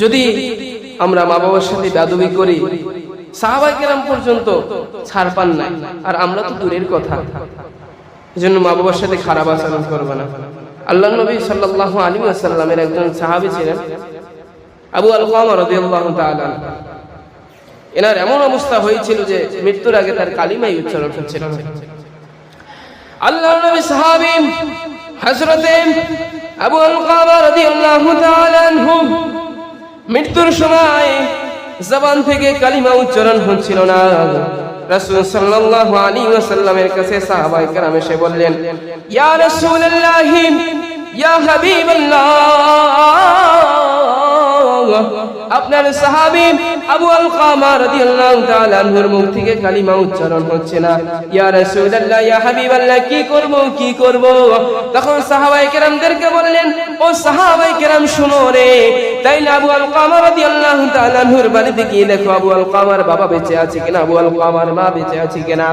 যদি আমরা মা বাবার সাথে দাদুবি করি সাহাবাই কেরাম পর্যন্ত ছাড় পান নাই, আর আমরা তো দূরের কথা। এজন্য মা বাবার সাথে খারাপ আচরণ করবে না। আল্লাহ নবী সাল্লাল্লাহু আলাইহি ওয়াসাল্লামের একজন সাহাবী ছিলেন, আবু আল তাআলা এনার এমন অবস্থা হয়েছিল যে মৃত্যুর আগে তার কালিমাই উচ্চারণ হচ্ছিল। না আল্লাহ নবী সাহাবী হযরতে আবু আল কামা রাদিয়াল্লাহু তাআলা আনহু মৃত্যুর সময় জবান থেকে কালিমা উচ্চারণ হচ্ছিল না। রাসূল সাল্লাল্লাহু আলাইহি ওয়াসাল্লামের কাছে কেরাম এসে বললেন, ইয়া রাসূলুল্লাহ, ইয়া হাবিবাল্লাহ, আপনার সাহাবী আবু আল কামা রাদিয়াল্লাহু বাবা বেঁচে আছে কিনা, আবু আল কামার মা বেঁচে আছে কিনা?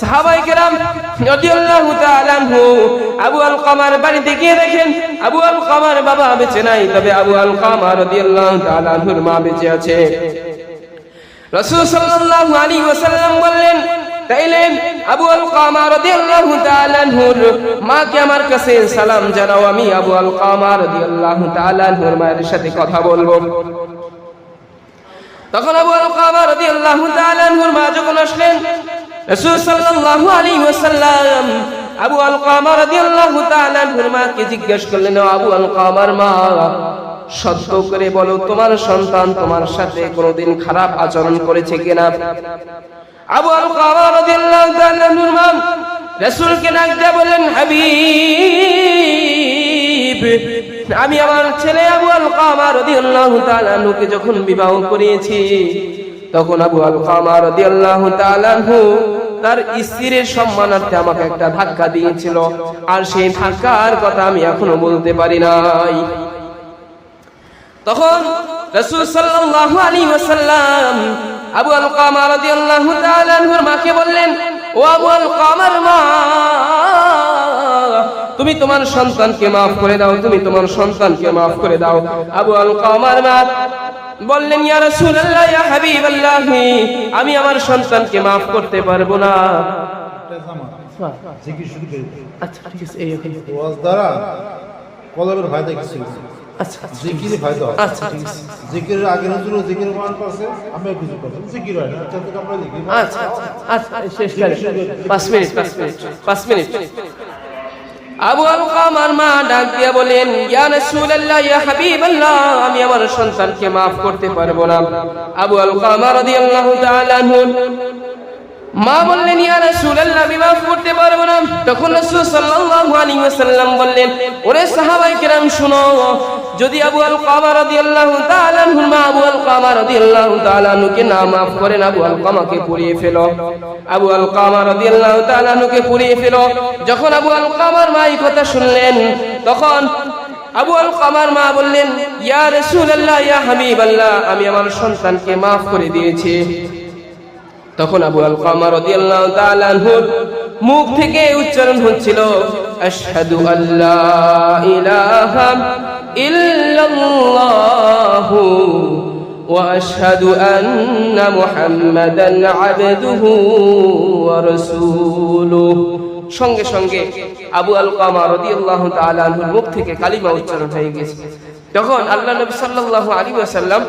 সাহাবায়ে কেরাম আবু আল কামার বাড়িতে গিয়ে দেখেন, আবু আল কামার বাবা বেঁচে নাই, তবে আবু আল কামা রাদিয়াল্লাহু তাআলা আনহুর মা বেঁচে আছে। রাসূল সাল্লাল্লাহু আলাইহি ওয়াসাল্লাম বললেন তাইলে আবু আল কামা রাদিয়াল্লাহু তাআলা আনহুর মাকে আমার কাছে সালাম জানাও, আমি আবু আল কামা রাদিয়াল্লাহু তাআলা আনহুর মায়ের সাথে কথা বলব। তখন আবু আল কামা রাদিয়াল্লাহু তাআলা যখন আসলেন, রাসূল সাল্লাল্লাহু আলাইহি ওয়াসাল্লাম আবু আল কামা রাদিয়াল্লাহু তাআলা আনহুর মাকে জিজ্ঞেস করলেন আবু আল কামার মা সত্য করে বলো, তোমার সন্তান তোমার সাথে কোনোদিন খারাপ আচরণ করেছে কিনা? আবু হাবিব, আমি আমার ছেলে আবু আল কামা রাদিয়াল্লাহু যখন বিবাহ করিয়েছি, তখন আবু আল কামা রাদিয়াল্লাহু তার স্ত্রীর সম্মানার্থে আমাকে একটা ধাক্কা দিয়েছিল। আর সেই ধাক্কার কথা আমি এখনও বলতে পারি নাই। তখন রাসূল সাল্লাল্লাহু আলাইহি ওয়াসাল্লাম আবু আল কামা রাদিয়াল্লাহু তাআলা আনহুর মাকে বললেন ও আবু আল কামার মা তুমি তোমার সন্তানকে maaf করে দাও তুমি তোমার সন্তানকে maaf করে দাও। আবু আল কামার মা বললেন ইয়া রাসূলুল্লাহ ইয়া হাবিবাল্লাহ আমি আমার সন্তানকে maaf করতে পারব না। জিকির শুরু করে আচ্ছা ঠিক আছে এই ওয়াজ দ্বারা কলবের ফায়দা কিছু না। আচ্ছা আচ্ছা। জিকির ফায়দা হয়। আচ্ছা জিকিরের আগে নজর জিকির মান করছে আমরা কিছু করছি জিকির হয় না আচ্ছা আমরা জিকির আচ্ছা আচ্ছা শেষ করে। পাঁচ মিনিট পাঁচ মিনিট পাঁচ মিনিট। আবু আল কামার মা ডাক দিয়া বলেন ইয়া রাসূলুল্লাহ ইয়া হাবিবাল্লাহ আমি আমার সন্তানকে maaf করতে পারব না। আবু আল কামা রাদিয়াল্লাহু তাআলা আনহু। মা বললেন ইয়া রাসূলুল্লাহ আমি maaf করতে পারব না। তখন রাসূল সাল্লাল্লাহু আলাইহি ওয়াসাল্লাম বললেন ওরে সাহাবায়ে কেরাম শুনো যদি আবু আল কামা রাদিয়াল্লাহু তাআলা আনহু মা আবু আল কামা রাদিয়াল্লাহু তাআলা আনহুকে না maaf করেন, আবু আল কামাকে পুড়িয়ে ফেলো। আবু আল কামা রাদিয়াল্লাহু তাআলা আনহুকে পুড়িয়ে ফেলো। যখন আবু আল কামার মা এই কথা শুনলেন, তখন আবু আল কামার মা বললেন, ইয়া রাসূলুল্লাহ, ইয়া হাবিবাল্লাহ, আমি আমার সন্তানকে maaf করে দিয়েছি। তখন আবু আল কামার রাদিয়াল্লাহু তাআলা আনহুর মুখ থেকে উচ্চারণ হচ্ছিল, আশহাদু আল্লা ইলাহা ইল্লাল্লাহু واشهد ان محمدا عبده ورسوله সঙ্গে সঙ্গে আবু আল কামা রাদিয়াল্লাহু তাআলা আনহুর মুখ থেকে কালিমা উচ্চারণ হয়ে গেছে। তখন আল্লাহ নবী সাল্লাল্লাহু আলাইহি ওয়াসাল্লাম